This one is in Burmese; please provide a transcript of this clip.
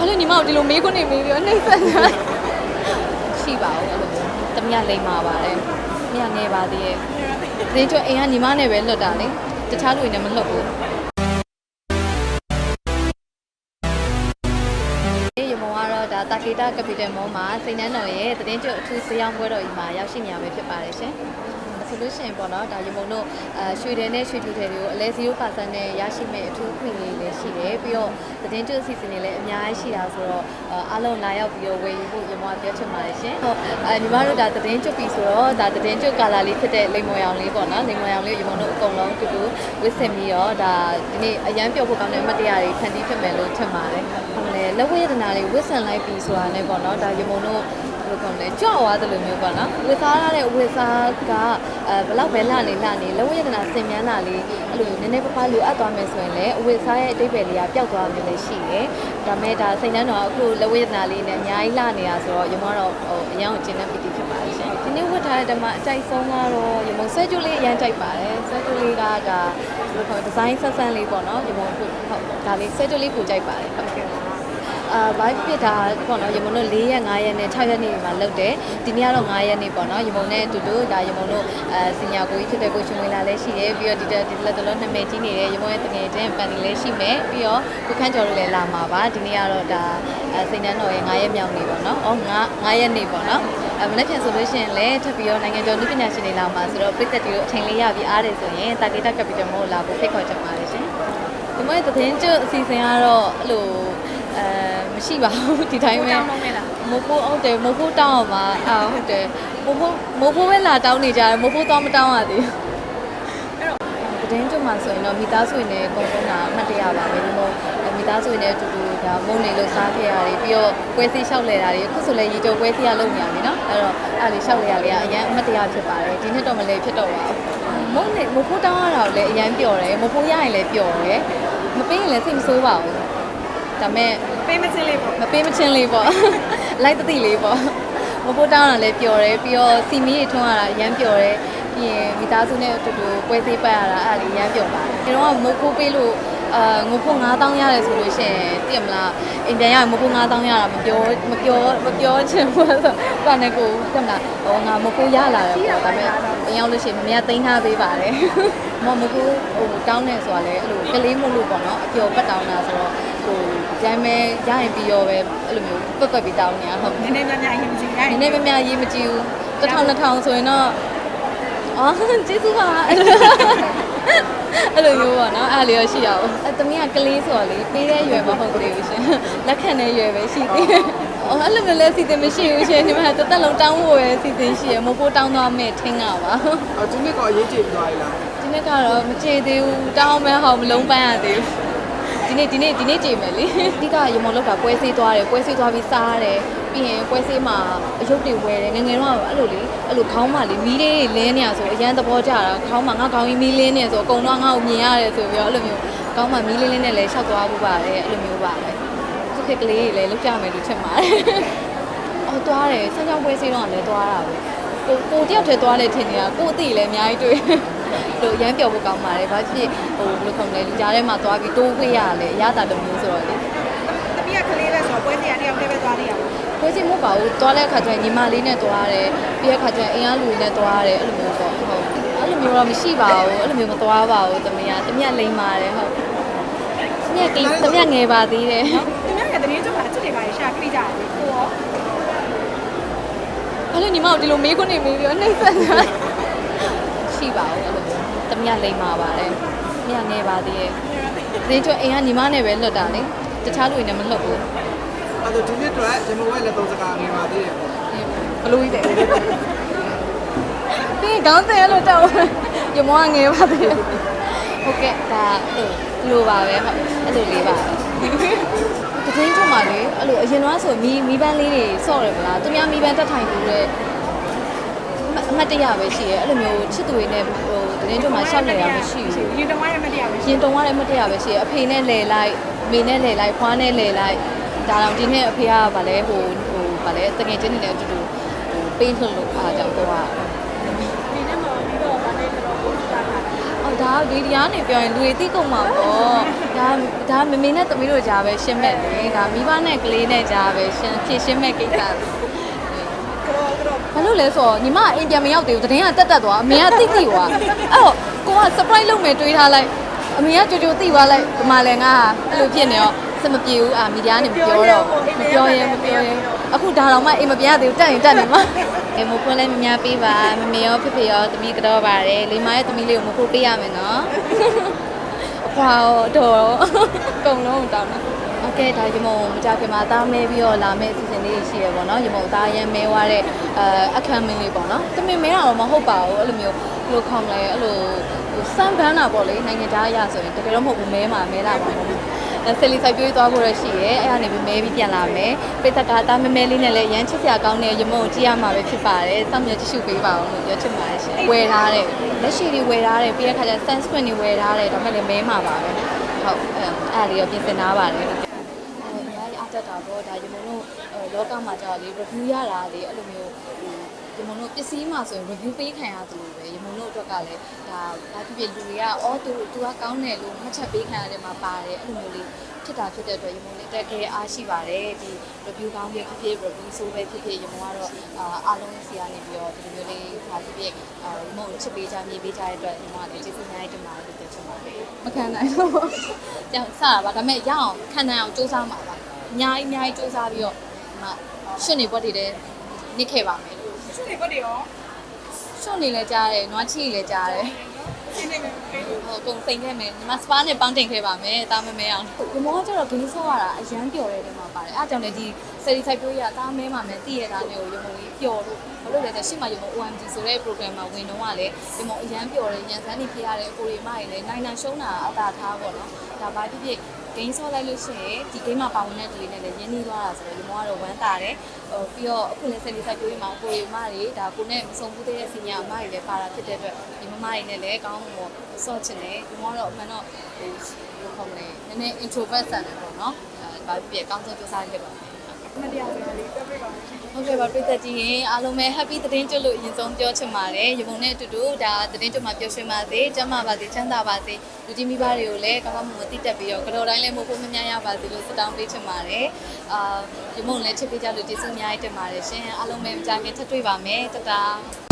ဘာလို့ညီမတို့ဒီလိုမေးခွန်းနေမေးပြီးတော့နှိမ့်ဆက်နေတာရှိပါဘူးအဲ့လိုမျိုးတမရလိမ့်မာပါတယ်တမရငယ်ပါသေးရဲ့ဒီတော့အိမ်ကညီမနဲ့ပဲလွတ်တာလေတခြားလူတွေနဲ့မလွတ်ဘူးဒီရမောကတော့ဒါတာကေတာကပီတယ်မောမှာစိန်နှန်းတော်ရဲ့တည်င်းကျွတ်အထူးစရောင်းပွဲတော်ကြီးမှာရောက်ရှိနေရပဲဖြစ်ပါတယ်ရှင် ဆိုလို့ရှိရင်ပေါ့နော်ဒါရမုံတို့အဲရွှေတယ်နဲ့ရွှေဖြူတယ်တွေကိုအလဲ0%နဲ့ရရှိမဲ့အထူးခွင့်လေးလည်းရှိတယ်ပြီးတော့သတင်းကျွတ်အစီအစဉ်တွေလည်းအများကြီးရှိတာဆိုတော့အားလုံးလာရောက်ပြီးတော့ဝယ်ယူဖို့ရမောကပြောချင်ပါတယ်ရှင်ဟုတ်အဲညီမတို့ဒါသတင်းကျွတ်ပြီဆိုတော့ဒါသတင်းကျွတ်ကာလာလေးဖြစ်တဲ့လိမ္မော်ရောင်လေးပေါ့နော်လိမ္မော်ရောင်လေးရမုံတို့အကုန်လုံးတူတူဝစ်ဆင်ပြီးတော့ဒါဒီနေ့အရန်ပြောဖို့ကောင်းတဲ့အမတ်တရားတွေဖန်တီးဖြစ်မယ်လို့ထင်ပါတယ်ဟုတ်လေလက်ဝဲရတနာလေးဝစ်ဆင်လိုက်ပြီဆိုတာနဲ့ပေါ့နော်ဒါရမုံတို့ဘယ်လိုကောင်းလဲကြောက်သွားတယ်လို့မျိုးပေါ့နော်ဝေစားရတဲ့ဝေစားက အဲဘလောက်ပဲလှနေလှနေလက်ဝဲရတနာစင်မြန်းတာလေးအဲ့လိုနည်းနည်းပပလိုအပ်သွားမယ်ဆိုရင်လည်းအဝေစားရဲ့အတိတ်ပဲလေးကပျောက်သွားမယ်လည်းရှိတယ်ဒါမဲ့ဒါစိတ်နှမ်းတော့အခုလက်ဝဲရတနာလေးနဲ့အများကြီးလှနေတာဆိုတော့ရမတော့ဟိုအရန်ကိုကျင်းတဲ့ပီတိဖြစ်ပါတယ်ရှင်ဒီနေ့ဝတ်ထားတဲ့ဓမ္မအကြိုက်ဆုံးကတော့ရမဆွဲကြိုးလေးအရန်ကြိုက်ပါတယ်ဆွဲကြိုးလေးကဒါဘယ်လိုခေါ်ဒီဇိုင်းဆက်ဆန်းလေးပေါ့နော်ရမဟုတ်ဟုတ်ဒါလေးဆွဲကြိုးလေးကိုကြိုက်ပါတယ်ဟုတ်ကဲ့ အာဘိုက်ဖြစ်တာပေါ့နော်ရမုံတို့4ရက်5ရက်နဲ့6ရက်နေ့မှာလုပ်တယ်ဒီနေ့ကတော့9ရက်နေ့ပေါ့နော်ရမုံနဲ့အတူတူဒါရမုံတို့အဲစင်ညာကိုကြီးဖြစ်တဲ့ကိုရှင်ဝင်လာလည်းရှိတယ်ပြီးတော့ဒီတက်ဒီလက်တလုံးနှစ်မဲကြီးနေတယ်ရမုံရဲ့တငယ်ချင်းပန်တီလည်းရှိမယ်ပြီးတော့ကိုခန့်ကျော်တို့လည်းလာမှာပါဒီနေ့ကတော့ဒါအဲစိန်နန်းတော်ရဲ့9ရက်မြောက်နေ့ပေါ့နော်အော်9 9ရက်နေ့ပေါ့နော်အဲမနေ့ပြန်ဆိုလို့ရှိရင်လည်းထပ်ပြီးတော့နိုင်ငံကျော်လူပညာရှင်တွေလာမှာဆိုတော့ပြည်သက်တွေတို့အချိန်လေးရပြီးအားတယ်ဆိုရင်တာဂီတာကပီတယ်မို့လာဖို့ဖိတ်ခေါ်ချင်ပါတယ်ရှင်ဒီမဲ့သတင်းကျွတ်အစီအစဉ်ကတော့အဲ့လို အဲမရှိပါဘူးဒီတိုင်းပဲတောင်းတော့မဲလားမိုးဖိုးဟုတ်တယ်မိုးဖိုးတောင်းအောင်ပါအာဟုတ်တယ်မိုးဖိုးမိုးဖိုးပဲလာတောင်းနေကြတယ်မိုးဖိုးတော့မတောင်းရသေးဘူးတည်င်းကျွတ်မှာဆိုရင်တော့မိသားစုနဲ့အကုန်လုံးတာအမှတ်တရပါပဲဒီမို့မိသားစုနဲ့အတူတူဒါမုန်းနေလို့စားခဲ့ရတယ်ပြီးတော့ပွဲစီလျှောက်လဲတာတွေအခုဆိုလဲရေကြိုပွဲစီကလုပ်နေရပြီနော်အဲ့တော့အဲ့ဒီလျှောက်လဲရလေအရင်အမှတ်တရဖြစ်ပါတယ်ဒီနှစ်တော့မလဲဖြစ်တော့ပါဘူးမုန်းနေမိုးဖိုးတောင်းရတာကိုလည်းအရင်ပျော်တယ်မိုးဖိုးရရင်လည်းပျော်တယ်မပေးရင်လည်းစိတ်မဆိုးပါဘူး ဒါမဲ့ပေးမချင်းလေးပေါ့မပေးမချင်းလေးပေါ့လိုက်တတိလေးပေါ့မဖို့တောင်းတာလည်းပျော်တယ်ပြီးတော့စီမီတွေထွန်းရတာအရမ်းပျော်တယ်ပြီးရင်မိသားစုနဲ့အတူတူပွဲစည်းပတ်ရတာအဲ့ဒါလေးအရမ်းပျော်ပါတယ်ဒီတော့မဖို့ပေးလို့အာငိုဖို့9000ရတယ်ဆိုလို့ရှိရင်သိရမလားအိမ်ပြန်ရရင်မဖို့9000ရတာမပြောမပြောမပြောချင်ဘူးဆိုတော့နဲ့ကိုသိမလားဟောငါမဖို့ရလာတယ်ပေါ့ဒါပေမဲ့အရောက်လို့ရှိရင်မမသိမ်းထားပေးပါတယ်မမဖို့ဟိုတောင်းနေဆိုတာလည်းအဲ့လိုကလေးမို့လို့ပေါ့နော်အပျော်ပတ်တောင်းတာဆိုတော့ ဟိုကြမ်းမဲရရင်ပြီးရောပဲအဲ့လိုမျိုးပတ်ပတ်ပြီးတောင်းနေရဟုတ်နည်းနည်းများများရင်ကြည့်ရိုက်ဒီနေ့မမရေးမကြည့်ဘူးတစ်ထောင်နှစ်ထောင်ဆိုရင်တော့အော်ကျေးဇူးပါအဲ့လိုမျိုးပေါ့နော်အဲ့လိုရရှိရအောင်အဲ့တမီးကကလေးဆိုတော့လေပေးတဲ့ရွယ်မဟုတ်သေးဘူးရှင်လက်ခံတဲ့ရွယ်ပဲရှိသေးတယ်အော်အဲ့လိုမျိုးလဲစီစဉ်မရှိဘူးရှင်ဒီမှာတစ်သက်လုံးတောင်းဖို့ပဲစီစဉ်ရှိရမဖို့တောင်းသွားမယ်ထင်တာပါအော်ဒီနေ့ကအရေးကြီးပြီးသွားပြီလားဒီနေ့ကတော့မချေသေးဘူးတောင်းမဲဟောမလုံးပန်းရသေးဘူး ဒီနေ့ဒီနေ့ဒီနေ့ကြည့်မယ်လေအဓိကရမုံလောက်ကပွဲဆေးသွားတယ်ပွဲဆေးသွားပြီးစားရတယ်ပြီးရင်ပွဲဆေးမှာအယုတ်တွေဝဲတယ်ငယ်ငယ်တော့အဲ့လိုလေအဲ့လိုခေါင်းမှာလေမီးလေးလင်းနေရဆိုအရန်သဘောကျတာခေါင်းမှာငါခေါင်းကြီးမီးလင်းနေဆိုအကုန်လုံးငါ့ကိုမြင်ရတယ်ဆိုပြီးတော့အဲ့လိုမျိုးခေါင်းမှာမီးလင်းလင်းနဲ့လည်းရှောက်သွားဖို့ပါတယ်အဲ့လိုမျိုးပါပဲသူခေတ်ကလေးတွေလည်းလောက်ကြမယ်လို့ထင်ပါတယ်အော်သွားတယ်ဆန်းချောင်းပွဲဆေးတော့လည်းသွားတာပဲကိုကိုတယောက်တည်းသွားလေထင်နေတာကိုအသိလည်းအများကြီးတွေ့ လို့ရမ်းပျော်ဖို့ကောင်းပါတယ်။ဘာဖြစ်ဟိုဘယ်လိုခေါ်မလဲလူကြားထဲမှာသွားပြီးတိုးခွေးရတယ်အရသာတစ်မျိုးဆိုတော့လေတမီးကကလေးပဲဆိုတော့ပွဲစီကတယောက်တည်းပဲသွားနေရပါ။ခွေးစီမဟုတ်ပါဘူး။သွားတဲ့အခါကျရင်ညီမလေးနဲ့သွားရတယ်။ပြီးတဲ့အခါကျရင်အင်အားလူတွေနဲ့သွားရတယ်အဲ့လိုမျိုးပေါ့။ဟုတ်။အဲ့လိုမျိုးတော့မရှိပါဘူး။အဲ့လိုမျိုးမသွားပါဘူး။တမယတမယလိမ့်ပါတယ်ဟုတ်။တမယကလေးတမယငယ်ပါသေးတယ်။သူများကတည်းကကျမအချစ်တွေပါရှာခလိကြတယ်ကိုရောဘာလို့ညီမတို့ဒီလိုမေးခွန်းနေမေးပြီးတော့နှိမ့်ဆက်တာ ရှိပါဘူးအဲ့လိုမျိုးတမယလိမ့်ပါပါတယ်။တမယငယ်ပါသေးတယ်။ဒီတော့အိမ်ကညီမနဲ့ပဲလွတ်တာလေ။တခြားလူတွေနဲ့မလွတ်ဘူး။အဲ့တော့ဒီနေ့တော့ဂျမဝဲလက်သုံးစကားငယ်ပါသေးတယ်ဘလို့ကြီးတယ်ပြီးခေါင်းစင်အဲ့လိုတောက်ရမောကငယ်ပါသေးတယ်ဟုတ်ကဲ့ဒါအဲ့လိုပါပဲဟုတ်အဲ့လိုလေးပါပဲတချင်းချုံပါလေအဲ့လိုအရင်တော့ဆိုမီမီပန်းလေးတွေစော့တယ်မလားသူများမီပန်းတက်ထိုင်ပြီးတဲ့ အမှတ်တရပဲရှိရဲအဲ့လိုမျိုးချစ်သူတွေနဲ့ဟိုတချင်းချုံမှာရှောက်နေတာမရှိဘူးရင်တောင်းရမတရားပဲရင်တုံရတဲ့အမှတ်တရပဲရှိရဲအဖေနဲ့လဲလိုက်အမေနဲ့လဲလိုက်ဖွားနဲ့လဲလိုက်ဒါတော့ဒီနေ့အဖေကဗာလဲဟိုဟိုဗာလဲတကယ်ချင်းနေတဲ့အတူတူဟိုပေးလှလို့အားကြောင့်တော့ဒီနေ့မှပြီးတော့ဗာလေးတော့ပို့တာတာအော်ဒဒါဗီဒီယိုနေပြောရင်လူတွေသိကုန်မှာပေါ့ဒါဒါမမေနဲ့သမီးတို့ကြားပဲရှင်းမဲ့လေဒါမိဘနဲ့ကလေးနဲ့ကြားပဲရှင်းဖြည့်ရှင်းမဲ့ကိစ္စကတော့ကတော့ ဘာလို့လဲဆိုတော့ညီမအိမ်ပြန်မရောက်သေးဘူးတရင်ကတက်တက်သွားအမေကတိတိသွားအဲ့တော့ကိုက surprise လုပ်မယ်တွေးထားလိုက်အမေကကြိုကြိုတိသွားလိုက်ဒီမှာလည်းငါအဲ့လိုဖြစ်နေတော့စမပြေဘူးအာမီဒီယာနဲ့မပြောတော့မပြောရဲမပြောရဲအခုဒါတော့မှအိမ်မပြန်ရသေးဘူးတက်ရင်တက်နေမှာအေးမဖွင့်လဲမများပေးပါမမေရောဖေဖေရောသမီးကတော့ပါတယ်လေးမရဲ့သမီးလေးကိုမဖို့ပေးရမယ်နော်အဖွာတော့အကုန်လုံးတောင်းတာ ဟုတ်ကဲ့ဒါရမုံမကြခင်မှာသားမဲပြီးတော့လာမဲ့အစီအစဉ်လေးရှိရပေါ့နော်ရမုံသားရမ်းမဲွားတဲ့အဲအခမ်းမင်းလေးပေါ့နော်တမင်မဲတာတော့မဟုတ်ပါဘူးအဲ့လိုမျိုးဘယ်လိုခေါမလဲအဲ့လိုစမ်းပန်းတာပေါ့လေနိုင်ငံသားအရဆိုရင်တကယ်တော့မဟုတ်ဘူးမဲမှာမဲတာပါဘူးဆယ်လီဆိုင်ပြေးသွားဖို့ရရှိရဲအဲ့ဒါနေပြီးမဲပြီးပြန်လာမယ်ပိတ်သက်ကတာမဲမဲလေးနဲ့လည်းရမ်းချစ်စရာကောင်းတဲ့ရမုံကိုကြည့်ရမှာပဲဖြစ်ပါတယ်စောင့်မျှကြည့်ရှုပေးပါအောင်လို့ပြောချင်ပါတယ်ရှင်ဝယ်ထားတဲ့လက်ရှိတွေဝယ်ထားတဲ့ပြီးရခါကျ sunscreen တွေဝယ်ထားတဲ့ဒါမှလည်းမဲမှာပါပဲဟုတ်အဲ့ဒါလေးရောပြင်ဆင်ထားပါတယ် အဲအများကြီးအတက်တာပေါ့ဒါရမုံတို့လောကမှာကြာလေ review ရတာလေအဲ့လိုမျိုးရမုံတို့ပစ္စည်းမှာဆိုရင် review ပေးခံရတယ်လို့ပဲရမုံတို့အတွက်ကလည်းဒါဘာဖြစ်ဖြစ်လူတွေကအော်သူသူကကောင်းတယ်လို့မှတ်ချက်ပေးခံရတယ်မှာပါတယ်အဲ့လိုမျိုးလေးဖြစ်တာဖြစ်တဲ့အတွက်ရမုံလေးတက်ခဲအားရှိပါတယ်ဒီ review ကောင်းဖြစ်ဖြစ် review ဆိုးပဲဖြစ်ဖြစ်ရမုံကတော့အာအားလုံးစီကနေပြီးတော့ဒီလိုမျိုးလေးဘာဖြစ်ဖြစ်အာရမုံချစ်ပေးကြမြေပေးကြတဲ့အတွက်ရမုံကလည်းကျေးဇူးအများကြီးတင်ပါတယ်လို့ပြောချင်ပါတယ်မခံနိုင်တော့ကြောင်စတာပါဒါပေမဲ့ရအောင်ခံနိုင်အောင်စူးစမ်းပါပါ အများကြီးအများကြီးစူးစမ်းပြီးတော့ဒီမှာရှင်းနေဘက်တွေလည်းနစ်ခဲ့ပါမယ်လို့ရှုပ်နေပတ်တယ်ရောရှုံနေလဲကြားတယ်နွားချီလဲကြားတယ်ရှင်းနေမယ်ပေးလို့ဟိုကုန်စိန်ခဲ့မယ်ညီမစပါးနဲ့ပေါင်းတင်ခဲ့ပါမယ်တားမမဲအောင်ဒီမောကကျတော့ဂိမ်းဆော့ရတာအရန်ပျော်တဲ့နေမှာပါတယ်အားကြောင့်လေဒီဆယ်ရီဆိုင်ပြိုးရတားမဲမှာမယ်တည့်ရတာနဲ့ကိုရုံုံလေးပျော်လို့ဘာလို့လဲဆိုရှေ့မှာရုံုံ OMG ဆိုတဲ့ program မှာဝင်တော့ကလေဒီမောအရန်ပျော်တယ်ရန်စမ်းနေဖြစ်ရတဲ့အကိုရီမကြီးလေနိုင်နိုင်ရှုံးတာအသာထားပေါ့နော်ဒါဘာဖြစ်ဖြစ် ဂိမ်းဆော့လိုက်လို့ရှိရင်ဒီဂိမ်းမှာပါဝင်တဲ့သူတွေနဲ့လည်းရင်းနှီးသွားတာဆိုတော့ဒီမောကတော့ဝမ်းတာတယ်ဟိုပြီးတော့အခုလည်းဆယ်ရီဆိုင်ပြိုးရမှာကိုရီမတွေဒါကိုနဲ့မဆုံးဘူးတဲ့စီညာအမတွေလည်းပါတာဖြစ်တဲ့အတွက်ဒီမမတွေနဲ့လည်းကောင်းမှုပေါ့ဆော့ချင်တယ်ဒီမောကတော့အမှန်တော့ဟိုဘယ်လိုခေါ်မလဲနည်းနည်း introvert ဆန်တယ်ပေါ့နော်အဲဘာဖြစ်ဖြစ်အကောင်းဆုံးကြိုးစားခဲ့ပါ မယ်မတရားဆိုလေးတက်ပေးပါမယ်ဟုတ်ကဲ့ပါပြည်သက်ကြီးရင်အားလုံးပဲ happy သတင်းကျွတ်လို့အရင်ဆုံးပြောချင်ပါတယ်ရပုံနဲ့အတူတူဒါသတင်းကျွတ်မှာပျော်ရွှင်ပါစေကျမ်းမာပါစေချမ်းသာပါစေလူကြီးမိဘတွေကိုလည်းကောင်းကောင်းမွန်မွန်တည်တက်ပြီးတော့ကြော်တိုင်းလည်းမဟုတ်ဘူးမများရပါစေလို့ဆုတောင်းပေးချင်ပါတယ်အာရပုံလည်းချစ်ပေးကြလို့ကျေးဇူးအများကြီးတင်ပါတယ်ရှင်အားလုံးပဲမကြခင်ထပ်တွေ့ပါမယ်တတား